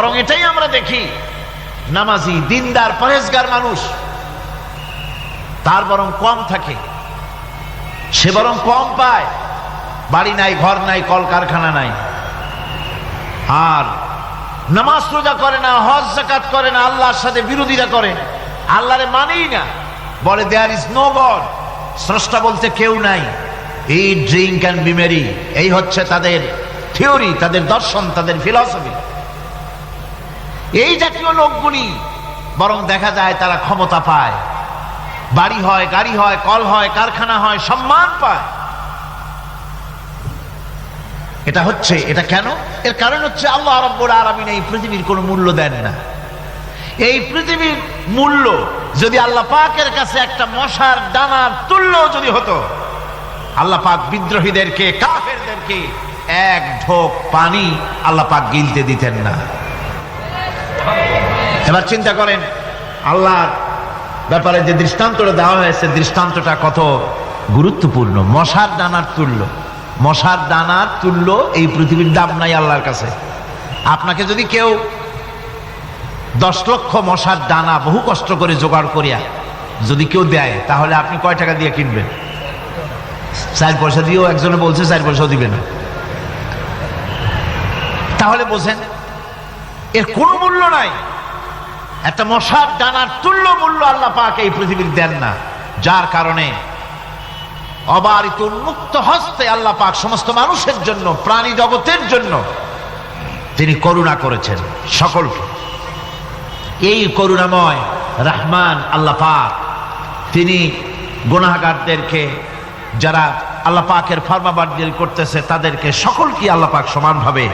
বরং এটাই আমরা দেখি, নামাজি, দিনদার পরেজগার মানুষ। তার বরং কম থাকে। সে বরং কম পায়। বাড়ি নাই, ঘর নাই, কলকারখানা নাই। আর নামাজ রোজা করে না, হজ জাকাত করে না, আল্লাহর সাথে বিরোধিতা করে আল্লাহরে মানেই না। বলে দেয়ার ইজ নো গড স্রষ্টা বলতে কেউ নাই। এই ড্রিঙ্ক অ্যান্ড বিমেরি, এই হচ্ছে তাদের থিওরি, তাদের দর্শন, তাদের ফিলসফি। এই জাতীয় লোকগুলি বরং দেখা যায় তারা ক্ষমতা পায়। বাড়ি হয়, গাড়ি হয়, কল হয়, কারখানা হয়, সম্মান পায়। এটা হচ্ছে, এটা কেন? এর কারণ হচ্ছে আল্লাহ রব্বুল আলামিন এই পৃথিবীর কোনো মূল্য দেন না। এই পৃথিবীর মূল্য যদি আল্লাহ পাকের কাছে একটা মশার ডানার তুল্য যদি হতো, আল্লাহ পাক বিদ্রোহীদেরকে, কাফেরদেরকে এক ঢোক পানি আল্লাহ পাক গিলতে দিতেন না। এবার চিন্তা করেন, আল্লাহর ব্যাপারে যে দৃষ্টান্তটা দেওয়া হয়েছে, দৃষ্টান্তটা কত গুরুত্বপূর্ণ? মশার দানার তুল্য। মশার দানার তুল্য এই পৃথিবীর দাম নাই আল্লাহর কাছে। আপনাকে যদি কেউ দশ লক্ষ মশার দানা বহু কষ্ট করে জোগাড় করিয়া যদি কেউ দেয়, তাহলে আপনি কয় টাকা দিয়ে কিনবেন? চার পয়সা দিয়েও একজনে বলছে, চার পয়সাও দিবে না। তাহলে বোঝেন, এর কোনো মূল্য নাই। একটা মশার ডানার তুল্য মূল্য আল্লাহ পাক এই পৃথিবীর দেন না। যার কারণে অবারিত উন্মুক্ত হস্তে আল্লাহ পাক সমস্ত মানুষের জন্য, প্রাণী জগতের জন্য তিনি করুণা করেছেন সকলকে। এই করুণাময় রহমান আল্লাহ পাক তিনি গুনাহগারদেরকে, যারা আল্লাহ পাকের ফরমাবার্দিল করতেছে, তাদেরকে সকলকে আল্লাহ পাক সমানভাবে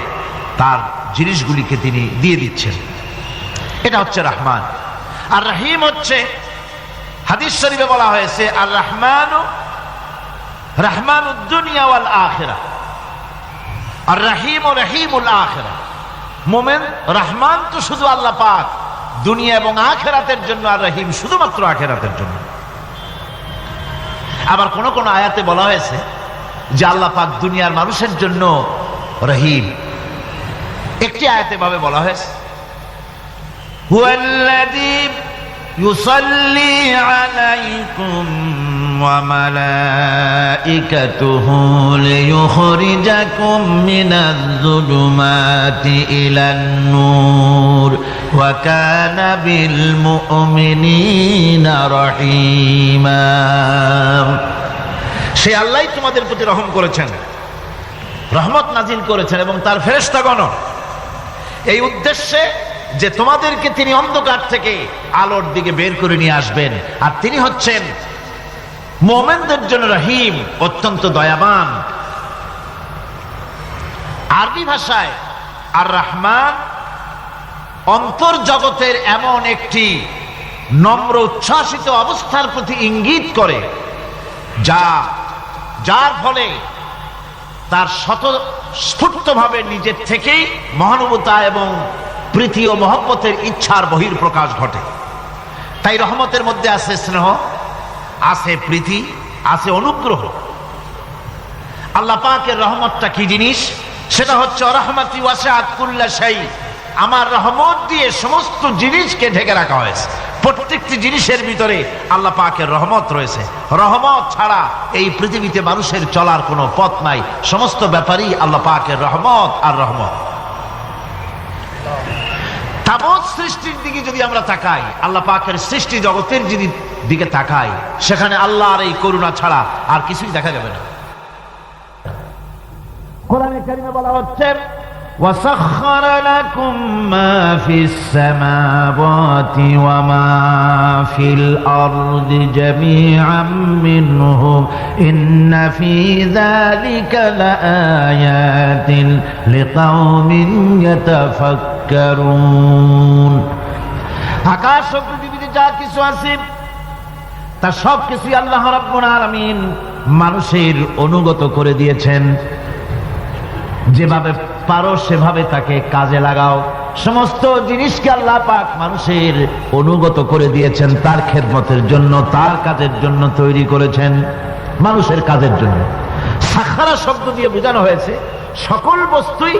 তার জিনিসগুলিকে তিনি দিয়ে দিচ্ছেন। এটা হচ্ছে রহমান। আর রহিম হচ্ছে, হাদিস শরীফে বলা হয়েছে, আর রহমান রহমান দুনিয়া ওয়াল আখেরা। আর রহিম ও রহিমুল আখেরা। মোমেন, রহমান তো শুধু আল্লাহ পাক, দুনিয়া এবং আখেরাতের জন্য, আর রহিম শুধুমাত্র আখেরাতের জন্য। আবার কোন কোন আয়াতে বলা হয়েছে যে আল্লাহ পাক দুনিয়ার মানুষের জন্য রহিম। একটি আয়াতে ভাবে বলা হয়েছে هو الذي يصلي عليكم وملائكته ليخرجكم من الظلمات إلى النور وكان بالمؤمنين رحيما সে আল্লাহ তোমাদের প্রতি রহম করেছেন রহমত নাজিল করেছেন এবং তার ফেরেস্তাগণ এই উদ্দেশ্যে যে তোমাদেরকে তিনি অন্ধকার থেকে আলোর দিকে বের করে নিয়ে আসবেন। আর তিনি হচ্ছেন মোমেনদের জন্য রহিম, অত্যন্ত দয়াবান। আরবি ভাষায় আর রহমান অন্তর্জগতের এমন একটি নম্র উচ্ছ্বাসিত অবস্থার প্রতি ইঙ্গিত করে, যা, যার ফলে তার শত স্ফূর্তভাবে নিজের থেকেই মহানুভূতা এবং প্রীতি ও মহব্বতের ইচ্ছার বহির প্রকাশ ঘটে। তাই রহমতের মধ্যে আছে স্নেহ, আছে প্রীতি, আছে অনুগ্রহ। আল্লাহ পাকের রহমতটা কি জিনিস? সেটা হচ্ছে, অরহমতি ওয়াসাত আমার রহমত দিয়ে সমস্ত জিনিসকে ঢেকে রাখা হয়েছে। প্রত্যেকটি জিনিসের ভিতরে আল্লাহ পাকের রহমত রয়েছে। রহমত ছাড়া এই পৃথিবীতে মানুষের চলার কোনো পথ নাই। সমস্ত ব্যাপারই আল্লাহ পাকের রহমত আর রহমত। সৃষ্টির দিকে যদি আমরা তাকাই, আল্লাহ পাকের সৃষ্টি জগতের যদি দিকে তাকাই, সেখানে আল্লাহর এই করুণা ছাড়া আর কিছুই দেখা যাবে না। কোরআনে কারিমে বলা হচ্ছে وسخر لكم ما في السماوات وما في الأرض جميعا منه إن في ذلك لآيات لقوم يتفكرون আকাশ ও পৃথিবীতে যা কিছু আছে তা সব কিছুই আল্লাহ রাব্বুল আলামিন মানুষের অনুগত করে দিয়েছেন যেভাবে পারো সেভাবে তাকে কাজে লাগাও। সমস্ত জিনিসকে আল্লাহ পাক মানুষের অনুগত করে দিয়েছেন, তার খেদমতের জন্য, তার কাজের জন্য তৈরি করেছেন, মানুষের কাজের জন্য। সাখারা শব্দ দিয়ে বোঝানো হয়েছে, সকল বস্তুই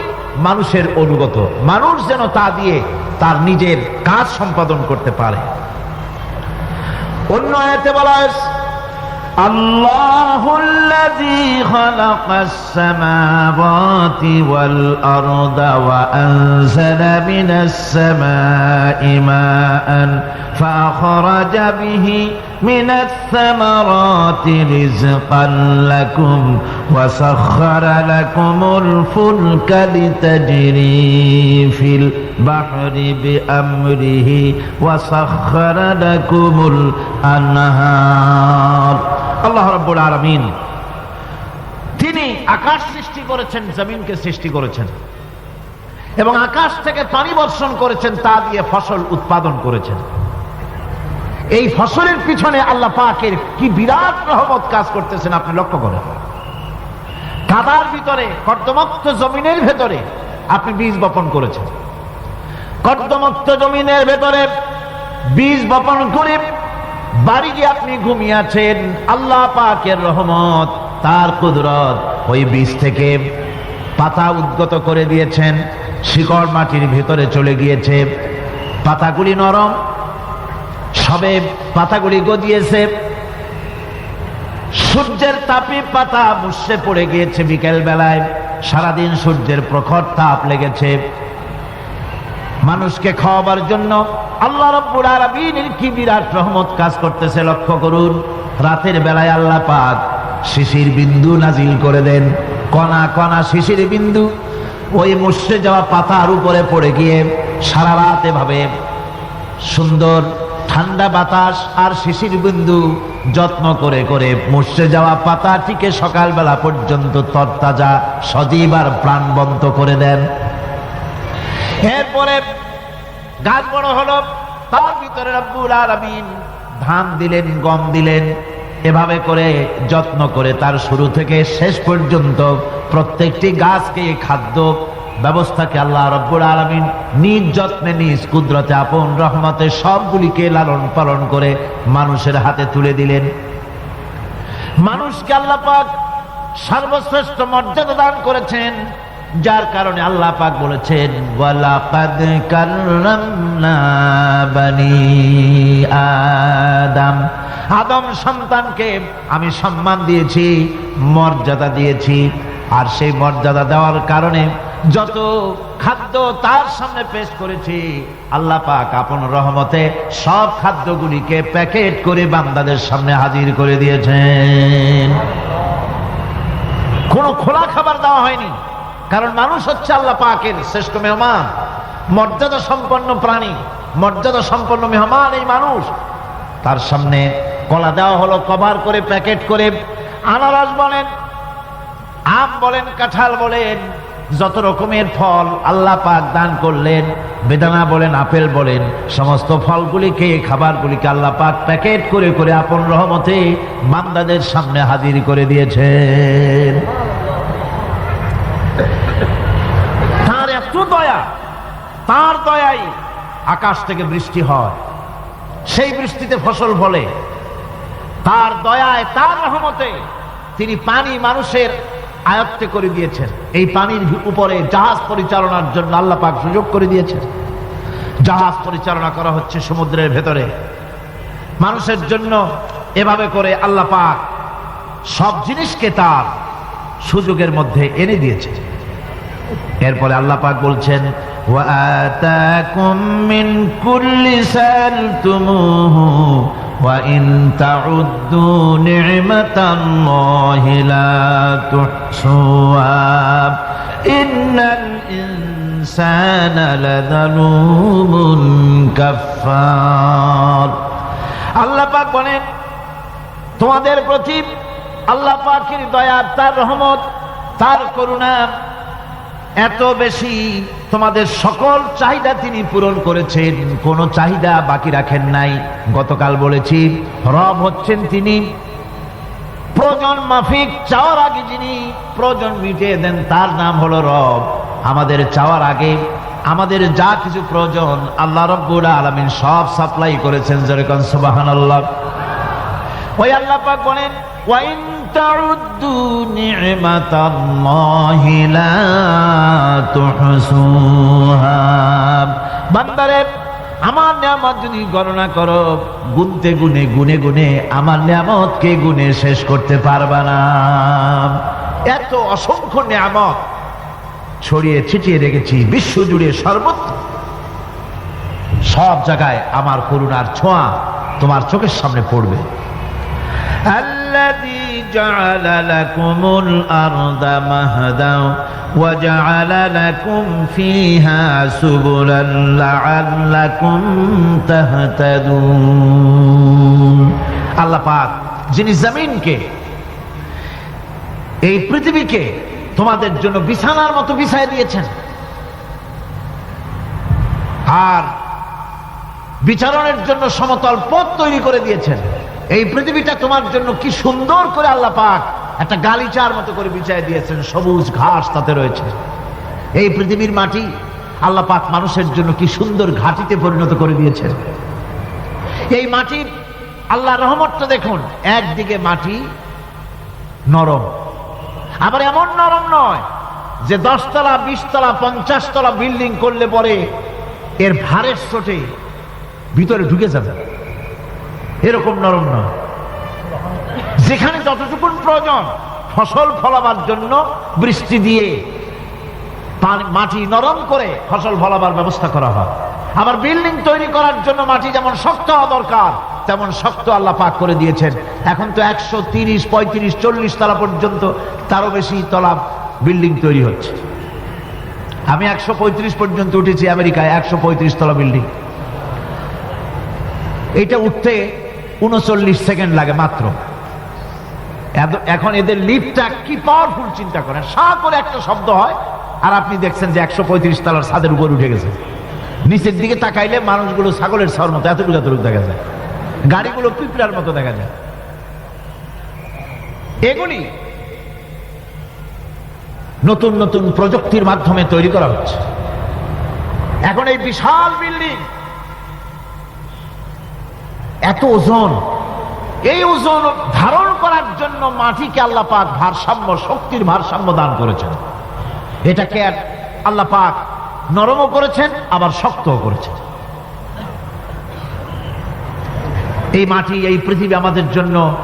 মানুষের অনুগত। মানুষ যেন তা দিয়ে তার নিজের কাজ সম্পাদন করতে পারে। অন্য আয়াতে বলা হয়েছে الله الذي خلق السماوات والأرض وأنزل من السماء ماء فأخرج به من الثمرات رزقا لكم وسخر لكم الفلك لتجري في البحر بأمره وسخر لكم الأنهار আল্লাহ রব্বুল আলমিন। তিনি আকাশ সৃষ্টি করেছেন, জমিনকে সৃষ্টি করেছেন। এবং আকাশ থেকে পানি বর্ষণ করেছেন, তা দিয়ে ফসল উৎপাদন করেছেন। এই ফসলের পিছনে আল্লাহ পাকের কি বিরাট রহমত কাজ করতেছেন, আপনি লক্ষ্য করেন। কাদার ভিতরে, কর্দমক্ত জমিনের ভেতরে আপনি বীজ বপন করেছেন। কর্দমক্ত জমিনের ভেতরে বীজ বপন করে বাড়ি গিয়ে আপনি ঘুমিয়ে আছেন, আল্লাহ পাকের রহমত, তার কুদরত ওই বীজ থেকে পাতা উদ্গত করে দিয়েছেন, শিকড় মাটির ভেতরে চলে গিয়েছে, পাতাগুলি নরম, সবে পাতাগুলি গজিয়েছে, সূর্যের তাপে পাতা মুসে পড়ে গিয়েছে বিকেল বেলায় সারাদিন সূর্যের প্রখর তাপ লেগেছে। মানুষকে খাওয়াবার জন্য আল্লাহ রব্বুল আলামিনের কি বিরাট রহমত কাজ করতেছে, লক্ষ্য করুন। রাতের বেলায় আল্লাহ পাক শিশির বিন্দু নাজিল করে দেন। কণা কণা শিশির বিন্দু। ওই মুসরে যাওয়া পাতার উপরে পড়ে গিয়ে সারা রাত এভাবে সুন্দর ঠান্ডা বাতাস আর শিশির বিন্দু যত্ন করে করে মুসরে যাওয়া পাতাটিকে সকালবেলা পর্যন্ত তরতাজা, সজীব আর প্রাণবন্ত করে দেন। এরপরে গাছ বড় হলো। তার ভিতরে রব্বুল আলামিন ধান দিলেন, গম দিলেন। এভাবে করে যত্ন করে তার শুরু থেকে শেষ পর্যন্ত প্রত্যেকটি গাছকে খাদ্য ব্যবস্থাকে আল্লাহ রব্বুল আলমিন নিজ যত্নে, নিজ কুদরতে, আপন রহমতে সবগুলিকে লালন পালন করে মানুষের হাতে তুলে দিলেন। মানুষকে আল্লাহ পাক সর্বশ্রেষ্ঠ মর্যাদা দান করেছেন। যার কারণে আল্লাহ পাক বলেছেন, ওয়ালাকাদ আদম। আদম সন্তানকে আমি সম্মান দিয়েছি, মর্যাদা দিয়েছি। আর সেই মর্যাদা দেওয়ার কারণে যত খাদ্য তার সামনে পেশ করেছি, আল্লাহ পাক আপন রহমতে সব খাদ্যগুলিকে প্যাকেট করে বান্দাদের সামনে হাজির করে দিয়েছেন। কোনো খোলা খাবার দেওয়া হয়নি। কারণ মানুষ হচ্ছে আল্লাহ পাকের শ্রেষ্ঠ মেহমান, মর্যাদা সম্পন্ন প্রাণী, মর্যাদা সম্পন্ন মেহমান এই মানুষ। তার সামনে কলা দেওয়া হলো, কভার করে, প্যাকেট করে, আনারস বলেন, আম বলেন, কাঁঠাল বলেন, যত রকমের ফল আল্লাহ পাক দান করলেন, বেদানা বলেন, আপেল বলেন, সমস্ত ফলগুলিকে, খাবারগুলিকে আল্লাহ পাক প্যাকেট করে করে আপন রহমতে বান্দাদের সামনে হাজির করে দিয়েছেন তার এত দয়া তার দয়াই আকাশ থেকে বৃষ্টি হয়। সেই বৃষ্টিতে ফসল ফলে। তার দয়ায়, তার রহমতে তিনি পানি মানুষের আয়ত্তে করে দিয়েছেন। এই পানির উপরে জাহাজ পরিচালনার জন্য আল্লাহ পাক সুযোগ করে দিয়েছেন। জাহাজ পরিচালনা করা হচ্ছে সমুদ্রের ভেতরে। মানুষের জন্য এভাবে করে আল্লাহ পাক সব জিনিসকে তার সুযোগের মধ্যে এনে দিয়েছে এরপরে আল্লাহ পাক বলছেন وآتاكم من كل سألتموه وإن تعدوا نعمة الله لا تحصوها إن الإنسان لظلوم كفار আল্লাহ পাক বলেন তোমাদের প্রতি আল্লাহ পাকের দয়া তার রহমত তার করুণা এত বেশি তোমাদের সকল চাহিদা তিনি পূরণ করেছেন। কোনো চাহিদা বাকি রাখেন নাই। গতকাল বলেছি, রব হচ্ছেন তিনি। প্রয়োজন মাফিক চাওয়ার আগে যিনি প্রয়োজন মিটিয়ে দেন, তার নাম হলো রব। আমাদের চাওয়ার আগে আমাদের যা কিছু প্রয়োজন আল্লাহ রব্বুল আলমিন সব সাপ্লাই করেছেন। যেরকম সুবাহান আল্লাহ ওই আল্লাহ পাক বলেন ওয়াইন تعدوا نعمة الله لا تحصوها বান্দারে আমার নিয়ামত যদি গণনা করো গুনতে গুনে গুনে গুনে আমার নিয়ামতকে গুনে শেষ করতে পারবা না এত অসংখ্য নিয়ামত ছড়িয়ে ছিটিয়ে রেখেছি বিশ্ব জুড়ে সর্বত্র সব জায়গায় আমার করুণার ছোঁয়া তোমার চোখের সামনে পড়বে الذي جعل لكم الأرض مهدا وجعل لكم فيها سبلا لعلكم تهتدون আল্লাহ পাক যিনি জমিনকে এই পৃথিবীকে তোমাদের জন্য বিছানার মতো বিছায় দিয়েছেন আর বিচারণের জন্য সমতল পথ তৈরি করে দিয়েছেন এই পৃথিবীটা তোমার জন্য কি সুন্দর করে আল্লাহ পাক একটা গালিচার মতো করে বিছায় দিয়েছেন, সবুজ ঘাস তাতে রয়েছে। এই পৃথিবীর মাটি আল্লাহ পাক মানুষের জন্য কি সুন্দর ঘাটিতে পরিণত করে দিয়েছেন। এই মাটির আল্লাহ রহমতটা দেখুন, একদিকে মাটি নরম, আবার এমন নরম নয় যে দশতলা, বিশতলা পঞ্চাশ তলা বিল্ডিং করলে পরে এর ভারের চোটে ভিতরে ঢুকে যাবে। এরকম নরম নয় যেখানে যতটুকুন প্রয়োজন, ফসল ফলাবার জন্য বৃষ্টি দিয়ে মাটি নরম করে ফসল ফলাবার ব্যবস্থা করা হয়। আবার বিল্ডিং তৈরি করার জন্য মাটি যেমন শক্ত হওয়া দরকার, তেমন শক্ত আল্লাহ পাক করে দিয়েছেন। এখন তো একশো তিরিশ, পঁয়ত্রিশ, চল্লিশ তলা পর্যন্ত তারও বেশি তলা বিল্ডিং তৈরি হচ্ছে। আমি একশো পঁয়ত্রিশ পর্যন্ত উঠেছি আমেরিকায়, একশো পঁয়ত্রিশ তলা বিল্ডিং। এটা উঠতে উনচল্লিশ সেকেন্ড লাগে মাত্র। এখন এদের লিফটটা কি পাওয়ারফুল চিন্তা করেন। সা করে একটা শব্দ হয়, আর আপনি দেখছেন যে একশো পঁয়ত্রিশ তালার ছাদের উপর উঠে গেছে। নিচের দিকে তাকাইলে মানুষগুলো ছাগলের ছাওয়ার মতো, এতটুকু এতটুকু দেখা যায়। গাড়িগুলো পিঁপড়ার মতো দেখা যায়। এগুলি নতুন নতুন প্রযুক্তির মাধ্যমে তৈরি করা হচ্ছে। এখন এই বিশাল বিল্ডিং এত ওজন। এই ওজন ধারণ করার জন্য মাটিকে আল্লাহ পাক ভারসাম্য, শক্তির ভারসাম্য দান করেছেন। এটাকে আল্লাহ পাক নরমও করেছেন, আবার শক্তও করেছেন। এই মাটি, এই পৃথিবী আমাদের জন্য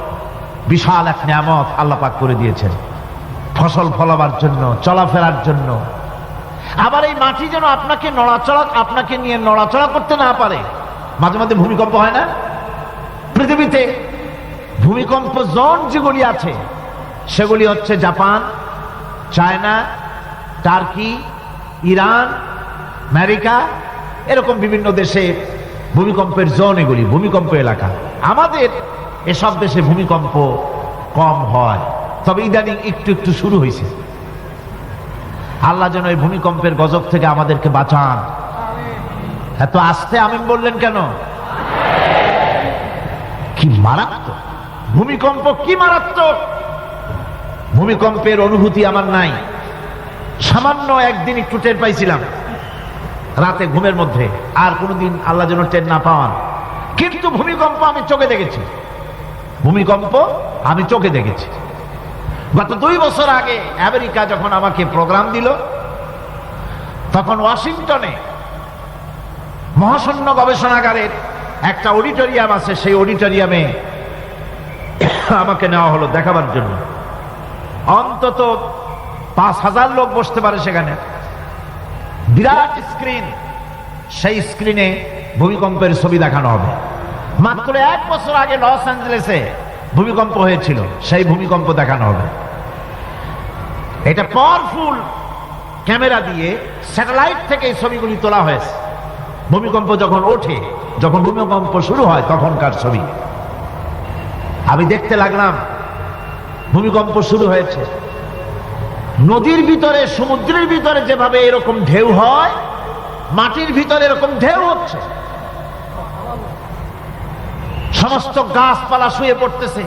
বিশাল এক নিয়ামত আল্লাহ পাক করে দিয়েছেন। ফসল ফলাবার জন্য, চলাফেরার জন্য। আবার এই মাটি যেন আপনাকে নড়াচড়া, আপনাকে নিয়ে নড়াচড়া করতে না পারে। মাঝে মাঝে ভূমিকম্প হয় না? পৃথিবীতে ভূমিকম্প জোন যেগুলি আছে, সেগুলি হচ্ছে Japan, China, Turkey, Iran, America, এরকম বিভিন্ন দেশে ভূমিকম্পের জোন এগুলি, ভূমিকম্প এলাকা। আমাদের এসব দেশে ভূমিকম্প কম হয়। তবে ইদানিং একটু একটু শুরু হয়েছে। আল্লাহ যেন এই ভূমিকম্পের গজব থেকে আমাদেরকে বাঁচান। এত আস্তে আমিন বললেন কেন? কি মারাত্মক? ভূমিকম্প কি মারাত্মক? ভূমিকম্পের অনুভূতি আমার নাই। সামান্য একদিন একটু টের পাইছিলাম। রাতে ঘুমের মধ্যে আর কোনোদিন আল্লাহ যেন টের না পাওয়ান। কিন্তু ভূমিকম্প আমি চোখে দেখেছি। ভূমিকম্প আমি চোখে দেখেছি। গত দুই বছর আগে আমেরিকা যখন আমাকে প্রোগ্রাম দিল, তখন ওয়াশিংটনে মহাশূন্য গবেষণাগারের একটা অডিটোরিয়াম আছে, সেই অডিটোরিয়ামে আমাকে নেওয়া হলো দেখাবার জন্য। অন্তত পাঁচ হাজার লোক বসতে পারে সেখানে। বিরাট স্ক্রিন সেই স্ক্রিনে ভূমিকম্পের ছবি দেখানো হবে। মাত্র এক বছর আগে লস অ্যাঞ্জেলেসে ভূমিকম্প হয়েছিল, সেই ভূমিকম্প দেখানো হবে। এটা পাওয়ারফুল ক্যামেরা দিয়ে স্যাটেলাইট থেকে এই ছবিগুলি তোলা হয়েছে। ভূমিকম্প যখন ওঠে, যখন ভূমিকম্প শুরু হয়, তখনকার ছবি। আমি দেখতে লাগলাম, ভূমিকম্প শুরু হয়েছে। নদীর ভিতরে, সমুদ্রের ভিতরে যেভাবে এরকম ঢেউ হয়, মাটির ভিতরে এরকম ঢেউ হচ্ছে। সমস্ত গাছপালা শুয়ে পড়তেছে,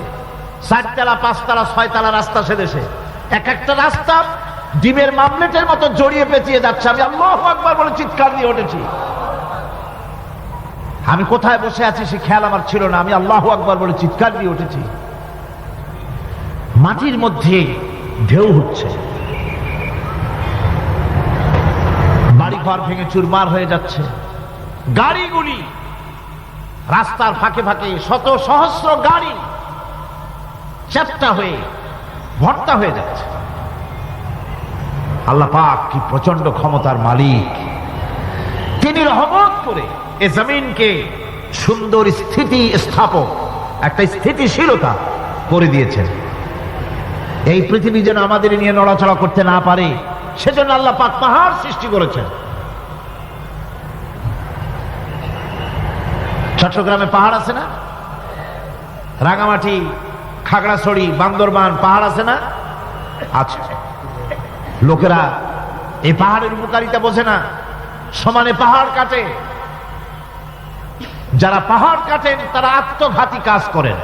চারতলা, পাঁচতলা, ছয়তলা রাস্তা সেদেশে এক একটা রাস্তা ডিমের মামলেটের মতো জড়িয়ে পেঁচিয়ে যাচ্ছে। আমি আল্লাহ একবার বলে চিৎকার দিয়ে উঠেছি। আমি কোথায় বসে আছি সে খেয়াল আমার ছিল না। আমি আল্লাহ আকবর বলে চিৎকার দিয়ে উঠেছি। মাটির মধ্যে ঢেউ হচ্ছে। বাড়ি ঘর ভেঙে চুরমার হয়ে যাচ্ছে। গাড়িগুলি রাস্তার ফাঁকে ফাঁকে শত সহস্র গাড়ি চ্যাপ্টা হয়ে ভর্তা হয়ে যাচ্ছে। আল্লাহ পাক কি প্রচণ্ড ক্ষমতার মালিক। তিনি রহমত করে এ জমিনকে সুন্দর স্থিতি স্থাপক, একটা স্থিতিশীলতা করে দিয়েছেন। এই পৃথিবী যেন আমাদের নিয়ে নড়াচড়া করতে না পারে, সেজন্য আল্লাহ পাক পাহাড় সৃষ্টি করেছেন। চট্টগ্রামে পাহাড় আছে না? রাঙামাটি, খাগড়াছড়ি, বান্দরবান পাহাড় আছে না? আছে। লোকেরা এই পাহাড়ের উপকারিতা বোঝে না। সমানে পাহাড় কাটে যারা পাহাড় কাটেন তারা আত্মঘাতী কাজ করেন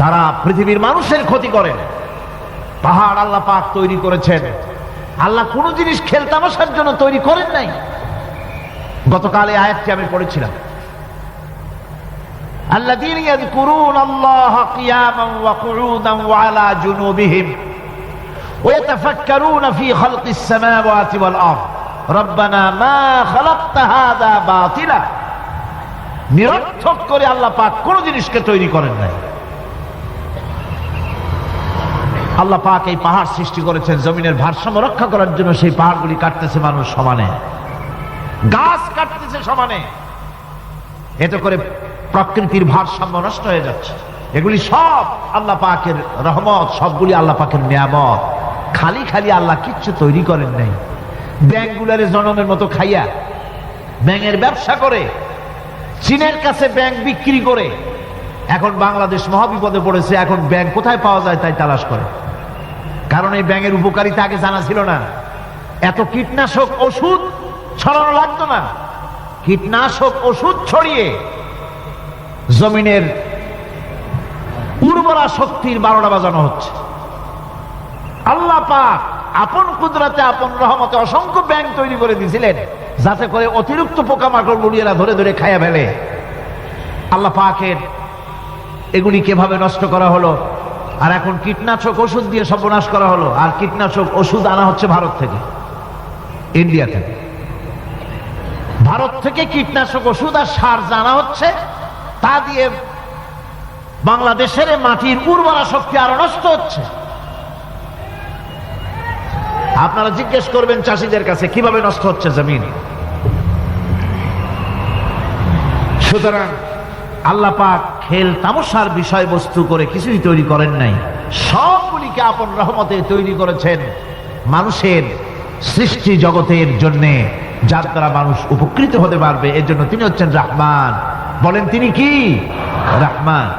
তারা পৃথিবীর মানুষের ক্ষতি করেন পাহাড় আল্লাহ পাক তৈরি করেছেন আল্লাহ কোনো জিনিস খেলতামশার জন্য তৈরি করেন নাই গতকাল এই আয়াতটি আমি পড়েছিলাম الذين يذكرون الله قياما وقعودا وعلى جنوبهم ويتفكرون في خلق السماوات والأرض রব্বানা মা খালাক্তা হাদা বাতিলা। নিরর্থক করে আল্লাহ পাক কোন জিনিসকে তৈরি করেন নাই। আল্লাহ পাক এই পাহাড় সৃষ্টি করেছেন, জমিনের ভারসাম্য রক্ষা করার জন্য সেই পাহাড়গুলি কাটতেছে মানুষ সমানে। গাছ কাটতেছে সমানে। এতে করে প্রকৃতির ভারসাম্য নষ্ট হয়ে যাচ্ছে। এগুলি সব আল্লাহ পাকের রহমত, সবগুলি আল্লাহ পাকের নিয়ামত। খালি খালি আল্লাহ কিচ্ছু তৈরি করেন নাই। ব্যাংকগুলারে জনমের মতো খাইয়া ব্যাঙের ব্যবসা করে, চীনের কাছে ব্যাংক বিক্রি করে, এখন বাংলাদেশ মহাবিপদে পড়েছে, এখন ব্যাংক কোথায় পাওয়া যায় তাই তালাশ করে। কারণ এই ব্যাংকের উপকারিতা আগে জানা ছিল না। এত কীটনাশক ওষুধ ছড়ানো লাগতো না। কীটনাশক ওষুধ ছড়িয়ে জমিনের উর্বরা শক্তির বারোটা বাজানো হচ্ছে। আল্লাহ পাক আপন কুদরাতে, আপন রহমতে অসংখ্য ব্যাংক তৈরি করে দিয়েছিলেন যাতে করে অতিরিক্ত পোকামাকড় গুড়িয়েরা ধরে ধরে খাইয়া ফেলে। আল্লাহ পাকের এগুলি কীভাবে নষ্ট করা হলো? আর এখন কীটনাশক ওষুধ দিয়ে সর্বনাশ করা হলো। আর কীটনাশক ওষুধ আনা হচ্ছে ভারত থেকে, ইন্ডিয়া থেকে। ভারত থেকে কীটনাশক ওষুধ আর সার জানা হচ্ছে, তা দিয়ে বাংলাদেশের মাটির উর্বরা শক্তি আরও নষ্ট হচ্ছে। আপনারা জিজ্ঞেস করবেন চাষিদের কাছে, কীভাবে নষ্ট হচ্ছে জমিন? সুতরাং আল্লাহ পাক খেল তামসার বিষয়বস্তু করে কিছুই তৈরি করেন নাই। সবগুলিকে আপন রহমতে তৈরি করেছেন মানুষের সৃষ্টি জগতের জন্যে, যার দ্বারা মানুষ উপকৃত হতে পারবে। এর জন্য তিনি হচ্ছেন রাহমান। বলেন তিনি কি? রাহমান।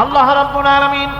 আল্লাহ রাব্বুল আলামিন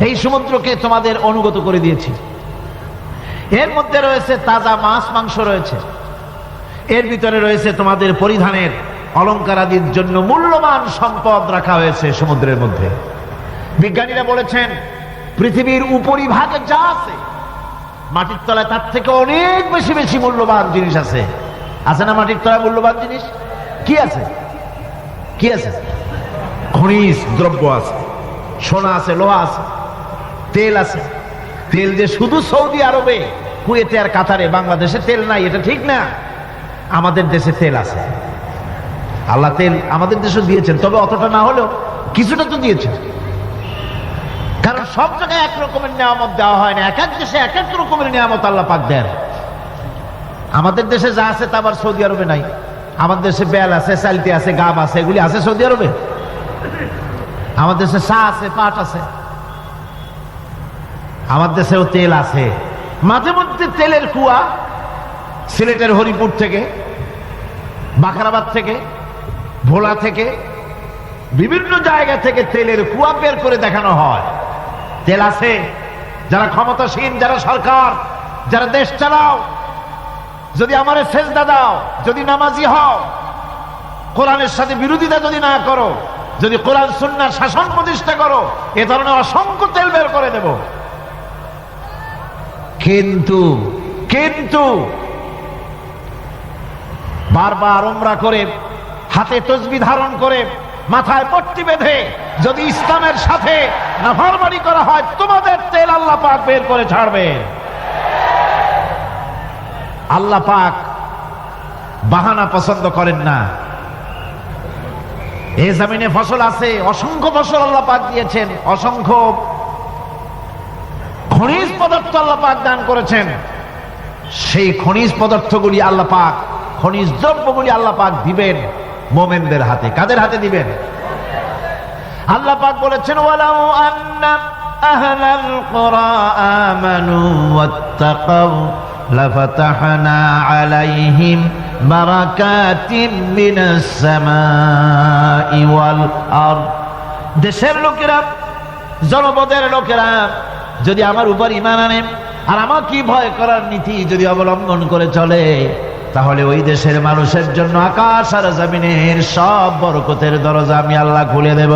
এই সমুদ্রকে তোমাদের অনুগত করে দিয়েছি। এর মধ্যে রয়েছে তাজা মাছ, মাংস রয়েছে। এর ভিতরে রয়েছে তোমাদের পরিধানের অলঙ্কারাদির জন্য মূল্যবান সম্পদ রাখা হয়েছে সমুদ্রের মধ্যে। বিজ্ঞানীরা বলেছেন, পৃথিবীর উপরিভাগে যা আছে, মাটির তলায় তার থেকে অনেক বেশি বেশি মূল্যবান জিনিস আছে। আছে না মাটির তলায় মূল্যবান জিনিস? কি আছে? কি আছে? খনিজ দ্রব্য আছে, সোনা আছে, লোহা আছে। তেল আছে। তেল যে শুধু সৌদি আরবে, কুয়েতে আর কাতারে, বাংলাদেশে তেল নাই, এটা ঠিক না। আমাদের দেশে তেল আছে। আল্লাহ তেল আমাদের দেশে দিয়েছেন, তবে অতটা না হলেও কিছুটা তো দিয়েছেন। কারণ সব জায়গায় এক রকমের নিয়ামত দেওয়া হয় না, এক এক দেশে এক এক রকমের নিয়ামত আল্লাহ পাক দেন। আমাদের দেশে যা আছে তা আবার সৌদি আরবে নাই। আমাদের দেশে বেল আছে সালতি আছে, গাব আছে, এগুলি আছে সৌদি আরবে। আমাদের দেশে চা আছে, পাট আছে। আমার দেশেও তেল আছে। মাঝে মধ্যে তেলের কুয়া, সিলেটের হরিপুর থেকে, বাখারাবাদ থেকে, ভোলা থেকে, বিভিন্ন জায়গা থেকে তেলের কুয়া বের করে দেখানো হয়। তেল আছে। যারা ক্ষমতাসীন, যারা সরকার, যারা দেশ চালাও, যদি আমার সেজদা দাও, যদি নামাজি হও, কোরআনের সাথে বিরোধিতা যদি না করো, যদি কোরআন, সুন্নার শাসন প্রতিষ্ঠা করো, এ ধরনের অসংখ্য তেল বের করে দেব। কিন্তু কিন্তু, বারবার ওমরা করে, হাতে তসবি ধারণ করে, মাথায় পট্টি বেঁধে, যদি ইসলামের সাথে নাফরমানি করা হয়, তোমাদের তেল আল্লাহ পাক বের করে ছাড়বে। আল্লাহ পাক বাহানা পছন্দ করেন না। এ জমিনে ফসল আছে, অসংখ্য ফসল আল্লাহ পাক দিয়েছেন, অসংখ্য খনিজ পদার্থ আল্লাহ পাক দান করেছেন। সেই খনিজ পদার্থগুলি আল্লাহ পাক, খনিজ দ্রব্যগুলি আল্লাহ পাক দিবেন মোমেনদের হাতে। কাদের হাতে দিবেন? আল্লাহ পাক বলেছেন, ওয়ালাউ আন্না আহলাল কুরা আমানু ওয়াত্তাকাউ লাফাতাহনা আলাইহিম বারাকাতিন মিনাস সামাই ওয়াল আরদ। দেশের লোকেরা, জনপদের লোকেরা যদি আমার উপর ইমান আনে, আর আমার কি ভয় করার নীতি যদি অবলম্বন করে চলে, তাহলে ওই দেশের মানুষের জন্য আকাশ আর জমিনের সব বরকতের দরজা আমি আল্লাহ খুলে দেব।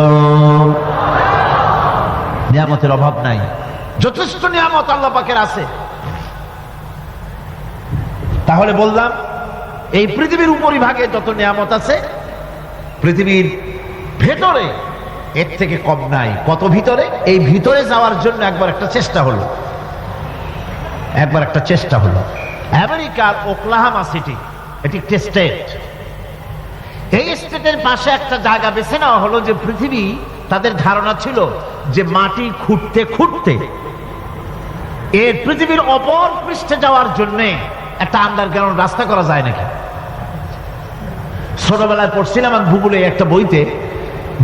নিয়ামতের অভাব নাই। যথেষ্ট নিয়ামত আল্লাহ পাকের আছে। তাহলে বললাম, এই পৃথিবীর উপরিভাগে যত নিয়ামত আছে, পৃথিবীর ভেতরে এর থেকে কম নাই। কত ভিতরে? এই ভিতরে যাওয়ার জন্য একবার একটা চেষ্টা হলো। একবার একটা চেষ্টা হলো। আমেরিকার ওকলাহামা সিটি, এটি একটি স্টেট। এই স্টেটের পাশে একটা জায়গা বেছে নেওয়া হলো যে পৃথিবী তাদের ধারণা ছিল যে মাটি খুঁড়তে খুঁড়তে এর পৃথিবীর অপর পৃষ্ঠে যাওয়ার জন্য একটা আন্ডারগ্রাউন্ড রাস্তা করা যায় নাকি? ছোটবেলায় পড়ছিলাম ভূগোলে একটা বইতে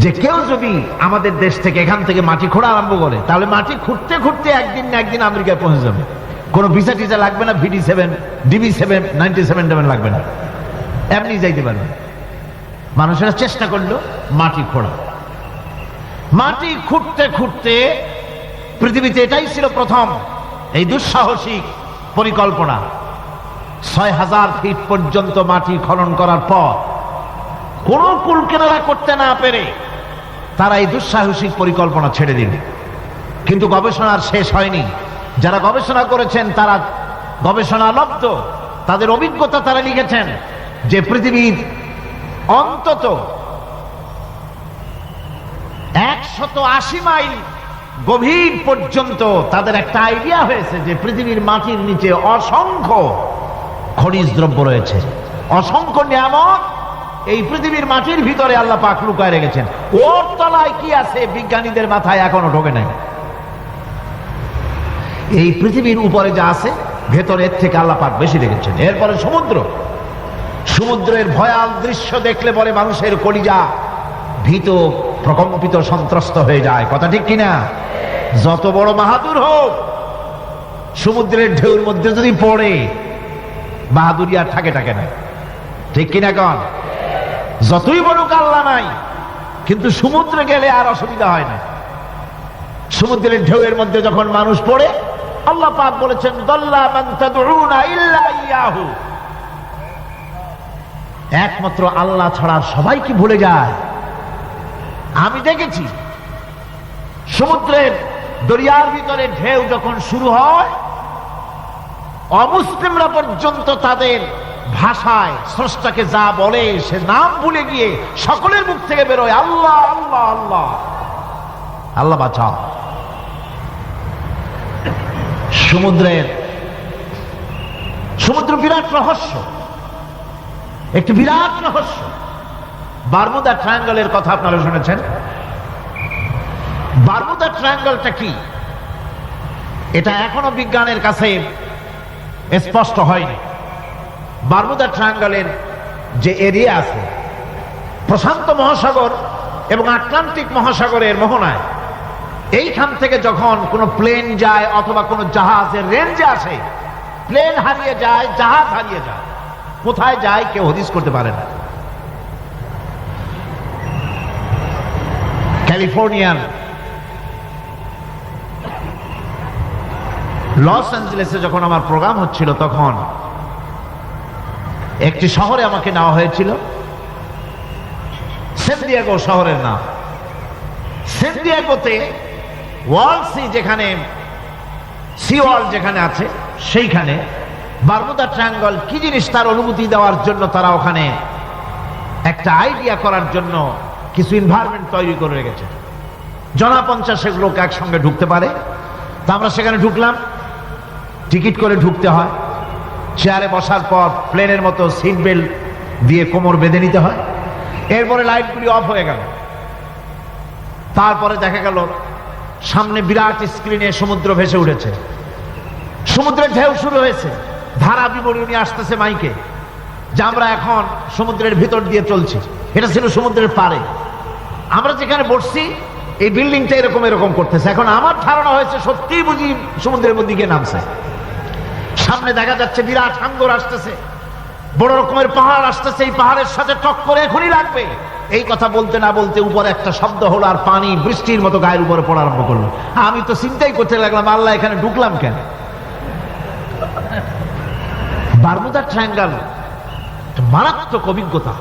যে কেউ যদি আমাদের দেশ থেকে এখান থেকে মাটি খোঁড়া আরম্ভ করে, তাহলে মাটি খুঁড়তে খুঁড়তে একদিন না একদিন আমেরিকায় পৌঁছে যাবে। কোনো ভিসা টিসা লাগবে না ভিডি সেভেন ডিবি সেভেন নাইনটি সেভেন টেভেন লাগবে না। এমনি যাইতে পারবে। মানুষেরা চেষ্টা করল মাটি খোঁড়া। মাটি খুঁড়তে খুঁড়তে পৃথিবীতে এটাই ছিল প্রথম, এই দুঃসাহসিক পরিকল্পনা। ছয় হাজার ফিট পর্যন্ত মাটি খনন করার পর কোন কুল কেনারা করতে না পেরে তারা এই দুঃসাহসিক পরিকল্পনা ছেড়ে দিল। কিন্তু গবেষণার শেষ হয়নি। যারা গবেষণা করেছেন, তারা গবেষণা লব্ধ তাদের অভিজ্ঞতা তারা লিখেছেন যে পৃথিবীর অন্তত একশত আশি মাইল গভীর পর্যন্ত তাদের একটা আইডিয়া হয়েছে যে পৃথিবীর মাটির নিচে অসংখ্য খনিজ দ্রব্য রয়েছে। অসংখ্য নিয়ামত এই পৃথিবীর মাটির ভিতরে আল্লাহ পাক লুকায় রেখেছেন। ওর তলায় কি আছে বিজ্ঞানীদের মাথায় এখনও ঢোকে নাই। এই পৃথিবীর উপরে যা আছে ভেতরের থেকে আল্লাহ পাক বেশি রেখেছেন। এরপরে সমুদ্র। সমুদ্রের ভয়াল দৃশ্য দেখলে পরে মানুষের কলিজা ভীত, প্রকম্পিত, সন্ত্রস্ত হয়ে যায়। কথা ঠিক কিনা? যত বড় বাহাদুর হোক, সমুদ্রের ঢেউর মধ্যে যদি পড়ে, বাহাদুরি আর থাকে থাকে না। ঠিক কিনা কন? যতই বড় কাল্লা নাই, কিন্তু সমুদ্রে গেলে আর অসুবিধা হয় না। সমুদ্রের ঢেউয়ের মধ্যে যখন মানুষ পড়ে, আল্লাহ পাক বলেছেন একমাত্র আল্লাহ ছাড়া সবাই কি ভুলে যায়? আমি দেখেছি, সমুদ্রের দরিয়ার ভিতরে ঢেউ যখন শুরু হয়, অমুসলিমরা পর্যন্ত তাদের ভাষায় স্রষ্টাকে যা বলে, সে নাম ভুলে গিয়ে সকলের মুখ থেকে বেরোয়, আল্লাহ আল্লাহ আল্লাহ। আল্লাহ বাঁচাও। সমুদ্রের, সমুদ্র বিরাট রহস্য, একটি বিরাট রহস্য। বারমুদা ট্রায়াঙ্গলের কথা আপনারা শুনেছেন। বারমুদা ট্রায়াঙ্গলটা কি? এটা এখনও বিজ্ঞানের কাছে স্পষ্ট হয়নি। বারমুদা ট্রায়াঙ্গলের যে এরিয়া আছে, প্রশান্ত মহাসাগর এবং আটলান্টিক মহাসাগরের মোহনায়, এইখান থেকে যখন কোনো প্লেন যায় অথবা কোনো জাহাজের রেঞ্জে আসে প্লেন হারিয়ে যায়, জাহাজ হারিয়ে যায়, কোথায় যায় কেউ হদিস করতে পারে না। ক্যালিফোর্নিয়ার লস অ্যাঞ্জেলেসে যখন আমার প্রোগ্রাম হচ্ছিল তখন একটি শহরে আমাকে নেওয়া হয়েছিল। সেন্দিয়াগো শহরের নাম। সেন্দিয়াগোতে ওয়ার্ল্ড যেখানে, সি ওয়ার্ল্ড যেখানে আছে, সেইখানে বারমুদা ট্রায়াঙ্গল কি জিনিস তার অনুমতি দেওয়ার জন্য তারা ওখানে একটা আইডিয়া করার জন্য কিছু এনভায়রনমেন্ট তৈরি করে রেখেছে। জনা পঞ্চাশেক লোক একসঙ্গে ঢুকতে পারে। তা আমরা সেখানে ঢুকলাম। টিকিট করে ঢুকতে হয়। চেয়ারে বসার পর প্লেনের মতো সিট বেল্ট দিয়ে কোমর বেঁধে নিতে হয়। এরপরে লাইটগুলি অফ হয়ে গেল। তারপরে দেখা গেল, সামনে বিরাট স্ক্রিনে সমুদ্র ভেসে উঠেছে। সমুদ্রের ঢেউ শুরু হয়েছে। ধারা বিবরণী আসতেছে মাইকে যে আমরা এখন সমুদ্রের ভিতর দিয়ে চলছি। এটা ছিল সমুদ্রের পারে আমরা যেখানে বসছি, এই বিল্ডিংটা এরকম এরকম করতেছে। এখন আমার ধারণা হয়েছে সত্যিই বুঝি সমুদ্রের মধ্যে গিয়ে নামছে। সামনে দেখা যাচ্ছে, বিরাট হাঙ্গর আসতেছে। বড় রকমের পাহাড় আসতেছে, এই পাহাড়ের সাথে টক্কর এখনই লাগবে। এই কথা বলতে না বলতে উপরে একটা শব্দ হলো আর পানি বৃষ্টির মতো গায়ের উপরে পড়া আরম্ভ করল। আমি তো চিন্তাই করতে লাগলাম, আল্লাহ এখানে ঢুকলাম কেন? বারমুদা ট্রায়াঙ্গল মারাত্মক অভিজ্ঞতা।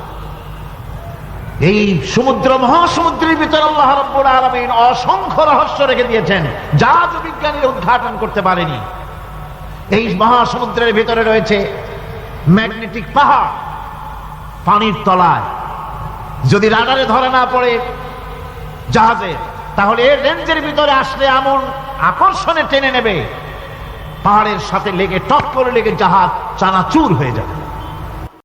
এই সমুদ্র, মহাসমুদ্রের ভিতর আল্লাহ রব্বুল আলামিন অসংখ্য রহস্য রেখে দিয়েছেন, যা আজও বিজ্ঞানীরা উদ্ঘাটন করতে পারেনি। এই মহাসমুদ্রের ভিতরে রয়েছে ম্যাগনেটিক পাহাড়, পানির তলায়। যদি রাডারে ধরা না পড়ে জাহাজে, তাহলে এর রেঞ্জের ভিতরে আসলে এমন আকর্ষণে টেনে নেবে। পাহাড়ের সাথে লেগে, টপ করে লেগে জাহাজ চানাচুর হয়ে যাবে।